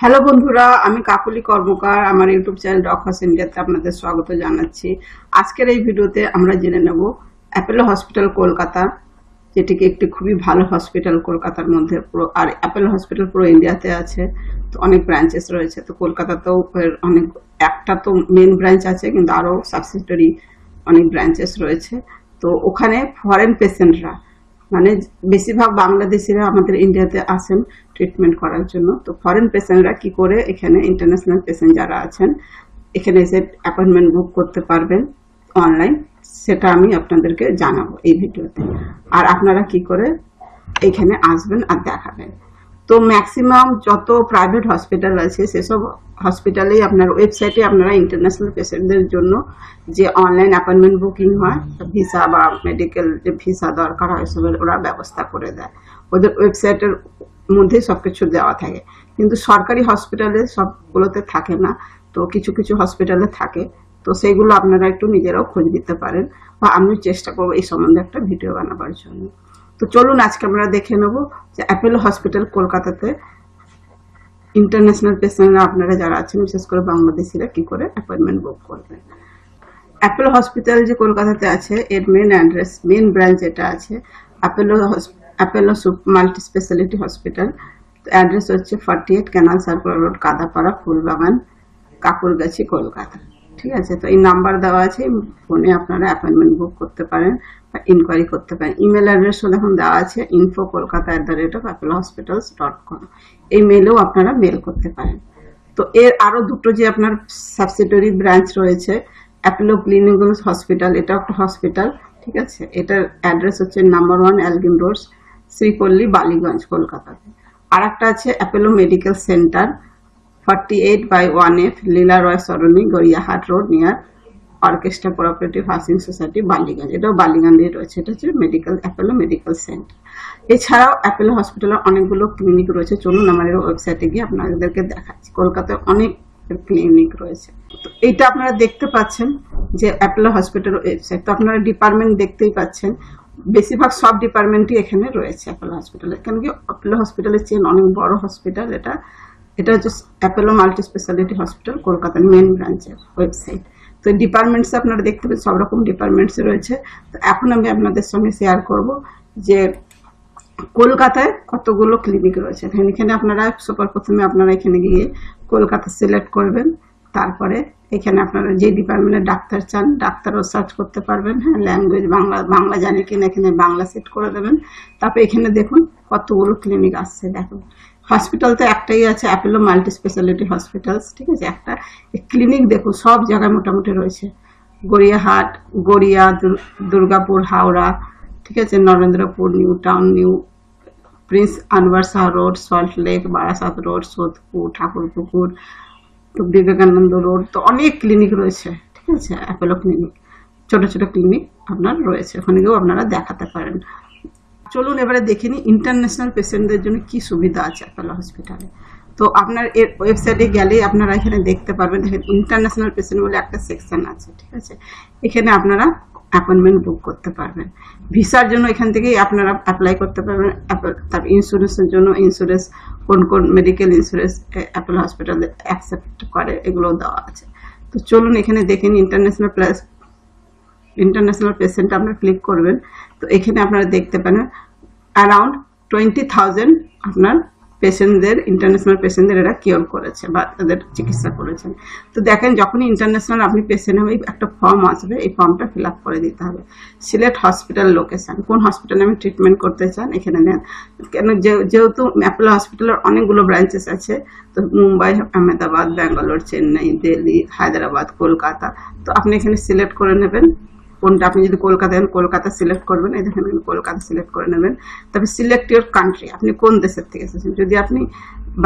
Hello বন্ধুরা, আমি কাকুলি কর্মকার। আমার ইউটিউব চ্যানেল ডক্টরস ইন্ডিয়াতে আপনাদের স্বাগত জানাচ্ছি। আজকের এই ভিডিওতে আমরা জেনে নেব অ্যাপেলো হসপিটাল কলকাতা, যেটিকে একটি খুবই ভালো হসপিটাল কলকাতার মধ্যে পুরো, আর অ্যাপেলো হসপিটাল পুরো ইন্ডিয়াতে আছে। তো অনেক ব্রাঞ্চেস রয়েছে। তো কলকাতাতেও অনেক, একটা তো মেন ব্রাঞ্চ আছে, কিন্তু আরও সাবসিডারি অনেক ব্রাঞ্চেস রয়েছে। তো ওখানে ফরেন পেশেন্টরা মানে বেশিরভাগ বাংলাদেশিরা আমাদের ইন্ডিয়াতে আসেন ট্রিটমেন্ট করার জন্য। তো ফরেন পেশেন্টরা কি করে? এখানে ইন্টারন্যাশনাল পেশেন্ট যারা আছেন, এখানে এসে অ্যাপয়েন্টমেন্ট বুক করতে পারবেন অনলাইন সেটা আমি আপনাদেরকে জানাব এই ভিডিওতে। আর আপনারা কি করে এখানে আসবেন আর দেখাবেন। তো ম্যাক্সিমাম যত প্রাইভেট হসপিটাল আছে, সেসব হসপিটালেই আপনার ওয়েবসাইটে আপনারা ইন্টারন্যাশনাল পেশেন্টদের জন্য যে অনলাইন অ্যাপয়েন্টমেন্ট বুকিং হয় ভিসা বা মেডিকেল যে ভিসা দরকার হয় সবের ওরা ব্যবস্থা করে দেয়। ওদের ওয়েবসাইটের মধ্যেই সব কিছু দেওয়া থাকে। কিন্তু সরকারি হসপিটালে সবগুলোতে থাকে না। তো কিছু কিছু হসপিটালে থাকে। তো সেইগুলো আপনারা একটু নিজেরাও খোঁজ দিতে পারেন। বা আমিও চেষ্টা করব এই সম্বন্ধে একটা ভিডিও বানাবার জন্য। তো চলুন, আজকে আমরা দেখে নেব যে অ্যাপেলো হসপিটাল কলকাতাতে ইন্টারন্যাশনাল পেশেন্টরা আপনারা যারা আছেন, বিশেষ করে বাংলাদেশিরা কি করে অ্যাপয়েন্টমেন্ট বুক করবেন অ্যাপেলো হসপিটাল যে কলকাতাতে আছে, এর মেন অ্যাড্রেস মেন ব্রাঞ্চ যেটা আছে Apollo Apollo multi speciality hospital address হচ্ছে forty eight canal circular road Kadapara, Phoolbagan, Kankurgachi, Kolkata. ঠিক আছে? তো এই নাম্বার দেওয়া আছে ফোনে আপনারা অ্যাপয়েন্টমেন্ট বুক করতে পারেন। ইনকোয়ারি করতে পারেন। ইমেল অ্যাড্রেসও দেখুন দেওয়া আছে info Kolkata at the rate of Apollo hospitals dot com এই মেলেও আপনারা মেল করতে পারেন। তো এর আরও দুটো যে আপনার সাবসিডারি ব্রাঞ্চ রয়েছে অ্যাপেলো ক্লিনিক্যাল হসপিটাল এটা একটা হসপিটাল ঠিক আছে? এটার অ্যাড্রেস হচ্ছে number one Elgin road Sreepally, Ballygunge কলকাতাতে আর একটা আছে Apollo medical centre forty eight by one F Leela Roy Sarani, Gariahat road near orchestra cooperative housing society Ballygunge. এটাও বালিগঞ্জে রয়েছে। এটা হচ্ছে মেডিকেল অ্যাপেলো মেডিকেল সেন্টার এছাড়াও অ্যাপেলো হসপিটালের অনেকগুলো ক্লিনিক রয়েছে। চলুন আমাদের ওয়েবসাইটে গিয়ে আপনাদেরকে দেখাচ্ছি। কলকাতায় অনেক ক্লিনিক রয়েছে। তো এইটা আপনারা দেখতে পাচ্ছেন যে অ্যাপেলো হসপিটাল ওয়েবসাইট তো আপনারা ডিপার্টমেন্ট দেখতেই পাচ্ছেন। বেশিরভাগ সব ডিপার্টমেন্টই এখানে রয়েছে অ্যাপেলো হসপিটালে কেন কি অ্যাপেলো হসপিটালের চেন অনেক বড় হসপিটাল এটা। এটা হচ্ছে অ্যাপেলো মাল্টি স্পেশালিটি হসপিটাল কলকাতার মেন ব্রাঞ্চের ওয়েবসাইট তো ডিপার্টমেন্টস আপনারা দেখতে পাবেন, সব রকম ডিপার্টমেন্টস রয়েছে। তো এখন আমি আপনাদের সঙ্গে শেয়ার করব যে কলকাতায় কতগুলো ক্লিনিক রয়েছে। এখানে আপনারা সবার প্রথমে আপনারা এখানে গিয়ে কলকাতা সিলেক্ট করবেন, তারপরে এখানে আপনারা যে ডিপার্টমেন্টের ডাক্তার চান, ডাক্তারও সার্চ করতে পারবেন হ্যাঁ ল্যাঙ্গুয়েজ বাংলা বাংলা জানে কিনা, এখানে বাংলা সেট করে দেবেন। তারপরে এখানে দেখুন কতগুলো ক্লিনিক আসছে, দেখুন। হসপিটাল তো একটাই আছে অ্যাপেলো মাল্টি স্পেশালিটি হসপিটালস ঠিক আছে? একটা ক্লিনিক দেখুন সব জায়গায় মোটামুটি রয়েছে। গড়িয়াহাট, গড়িয়া দুর্গাপুর, হাওড়া, ঠিক আছে? Narendrapur new town new Prince Anwar Shah road, Salt Lake, Barasat road, Sodepur, Thakurpukur তো বিবেকানন্দ রোড, তো অনেক ক্লিনিক রয়েছে, ঠিক আছে? অ্যাপেলো ক্লিনিক ছোট ছোট ক্লিনিক আপনার রয়েছে। ওখানে গিয়েও আপনারা দেখাতে পারেন। চলুন এবারে দেখে নিই ইন্টারন্যাশনাল পেশেন্টদের জন্য কি সুবিধা আছে অ্যাপেলো হসপিটালে তো আপনার এর ওয়েবসাইটে গেলে আপনারা এখানে দেখতে পারবেন, দেখেন ইন্টারন্যাশনাল পেশেন্ট বলে একটা সেকশন আছে, ঠিক আছে? এখানে আপনারা অ্যাপয়েন্টমেন্ট বুক করতে পারবেন। ভিসার জন্য এখান থেকেই আপনারা অ্যাপ্লাই করতে পারবেন তার ইন্স্যুরেন্সের জন্য ইন্স্যুরেন্স কোন কোন মেডিকেল ইন্স্যুরেন্স অ্যাপেল হসপিটালে অ্যাকসেপ্ট করে এগুলো দেওয়া আছে। তো চলুন এখানে দেখেন ইন্টারন্যাশনাল প্লাস ইন্টারন্যাশনাল পেশেন্ট আপনারা ক্লিক করবেন। তো এখানে আপনারা দেখতে পারেন অ্যারাউন্ড টোয়েন্টি থাউজেন্ড আপনার পেশেন্টদের ইন্টারন্যাশনাল পেশেন্টদের এরা কিওর করেছে বা তাদের চিকিৎসা করেছেন। তো দেখেন, যখনই ইন্টারন্যাশনাল আপনি পেশেন্ট হবে একটা ফর্ম আসবে, এই ফর্মটা ফিল আপ করে দিতে হবে। সিলেক্ট হসপিটাল লোকেশন কোন হসপিটালে আমি ট্রিটমেন্ট করতে চান, এখানে নেন। কেন যেহেতু অ্যাপোলো হসপিটালের অনেকগুলো ব্রাঞ্চেস আছে, তো মুম্বাই, আহমেদাবাদ, ব্যাঙ্গালোর, চেন্নাই, দিল্লি, হায়দ্রাবাদ, কলকাতা, তো আপনি এখানে সিলেক্ট করে নেবেন। কোনটা আপনি যদি কলকাতা কলকাতা সিলেক্ট করবেন। এই দেখেন কলকাতা সিলেক্ট করে নেবেন। তবে সিলেক্ট ইউর কান্ট্রি আপনি কোন দেশের থেকে এসেছেন? যদি আপনি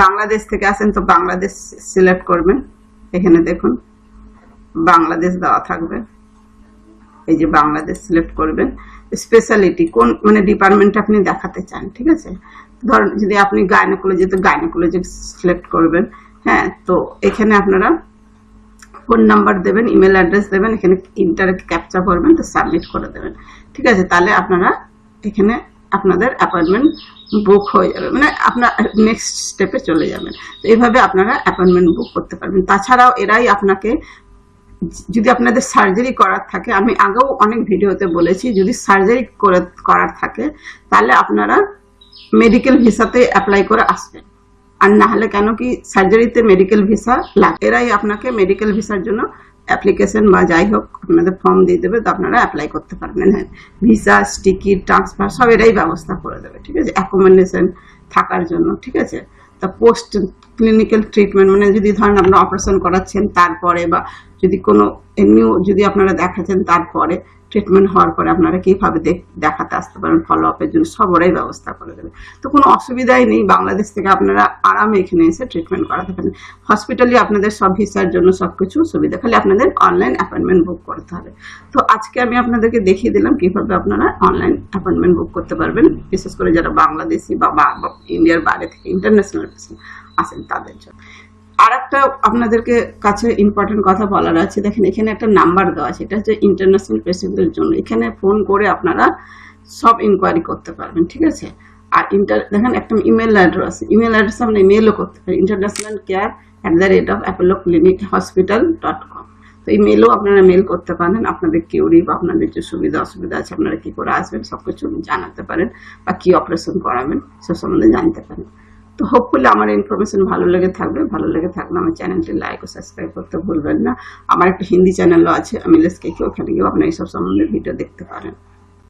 বাংলাদেশ থেকে আসেন, তো বাংলাদেশ সিলেক্ট করবেন। এখানে দেখুন, বাংলাদেশ দেওয়া থাকবে। এই যে বাংলাদেশ সিলেক্ট করবেন। স্পেশালিটি কোন মানে ডিপার্টমেন্ট আপনি দেখাতে চান, ঠিক আছে? ধরুন, যদি আপনি গাইনোকোলজি তো গাইনোকোলজি সিলেক্ট করবেন। হ্যাঁ তো এখানে আপনারা ফোন নাম্বার দেবেন ইমেল অ্যাড্রেস দেবেন, এখানে ইন্টার ক্যাপচা করবেন, তো সাবমিট করে দেবেন। ঠিক আছে, তাহলে আপনারা এখানে আপনাদের অ্যাপয়েন্টমেন্ট বুক হয়ে যাবে। মানে আপনার নেক্সট স্টেপে চলে যাবেন। তো এইভাবে আপনারা অ্যাপয়েন্টমেন্ট বুক করতে পারবেন। তাছাড়াও এরাই আপনাকে, যদি আপনাদের সার্জারি করার থাকে, আমি আগেও অনেক ভিডিওতে বলেছি, যদি সার্জারি করে, করার থাকে, তাহলে আপনারা মেডিকেল ভিসাতে অ্যাপ্লাই করে আসবেন। আর না হলে কেন কি সার্জারিতে মেডিকেল ভিসা লাগে? এরাই আপনাকে মেডিকেল ভিসার জন্য অ্যাপ্লিকেশন বা যাই হোক আপনাদের ফর্ম দিয়ে দেবে, তো আপনারা অ্যাপ্লাই করতে পারবেন। হ্যাঁ ভিসা টিকিট ট্রান্সফার সব এরাই ব্যবস্থা করে দেবে, ঠিক আছে? অ্যাকোমোডেশন থাকার জন্য, ঠিক আছে? তা পোস্ট ক্লিনিক্যাল ট্রিটমেন্ট মানে যদি ধরেন আপনার অপারেশন করাচ্ছেন, তারপরে বা যদি কোনো এমনিও যদি আপনারা দেখাচ্ছেন তারপরে ট্রিটমেন্ট হওয়ার পরে আপনারা কীভাবে দেখাতে আসতে পারেন ফলো আপের জন্য সব ওরাই ব্যবস্থা করে দেবে তো কোনো অসুবিধাই নেই, বাংলাদেশ থেকে আপনারা আরামে এখানে এসে ট্রিটমেন্ট করাতে পারেন। হসপিটালি আপনাদের সব ভিসার জন্য সব কিছু সুবিধা, খালি আপনাদের অনলাইন অ্যাপয়েন্টমেন্ট বুক করতে হবে। তো আজকে আমি আপনাদেরকে দেখিয়ে দিলাম কীভাবে আপনারা অনলাইন অ্যাপয়েন্টমেন্ট বুক করতে পারবেন। বিশেষ করে যারা বাংলাদেশি বা ইন্ডিয়ার বাইরে থেকে ইন্টারন্যাশনাল আসেন তাদের জন্য। আর একটা আপনাদেরকে কাছে ইম্পর্টেন্ট কথা বলার আছে। দেখেন, এখানে একটা নাম্বার দেওয়া আছে। এটা হচ্ছে ইন্টারন্যাশনাল পেশেন্টদের জন্য। এখানে ফোন করে আপনারা সব ইনকোয়ারি করতে পারবেন, ঠিক আছে? আর ইন্টার দেখেন, একটা ইমেল অ্যাড্রেস ইমেল অ্যাড্রেস আপনি মেলও করতে পারেন। International care at the rate of Apollo clinic hospital dot com তো এই মেলও আপনারা মেল করতে পারেন। আপনাদের কিউরি বা আপনাদের যে সুবিধা, অসুবিধা আছে, আপনারা কী করে আসবেন সব কিছু জানাতে পারেন বা কী অপারেশন করাবেন, সে সম্বন্ধে জানতে পারেন। তো হোপফুলি আমার ইনফরমেশন ভালো লেগে থাকবে। ভালো লেগে থাকলে আমার চ্যানেলটি লাইক ও সাবস্ক্রাইব করতে ভুলবেন না। আমার একটা হিন্দি চ্যানেলও আছে, আমি লেসকে ওখানে গিয়েও আপনার এইসব সম্বন্ধে ভিডিও দেখতে পারেন।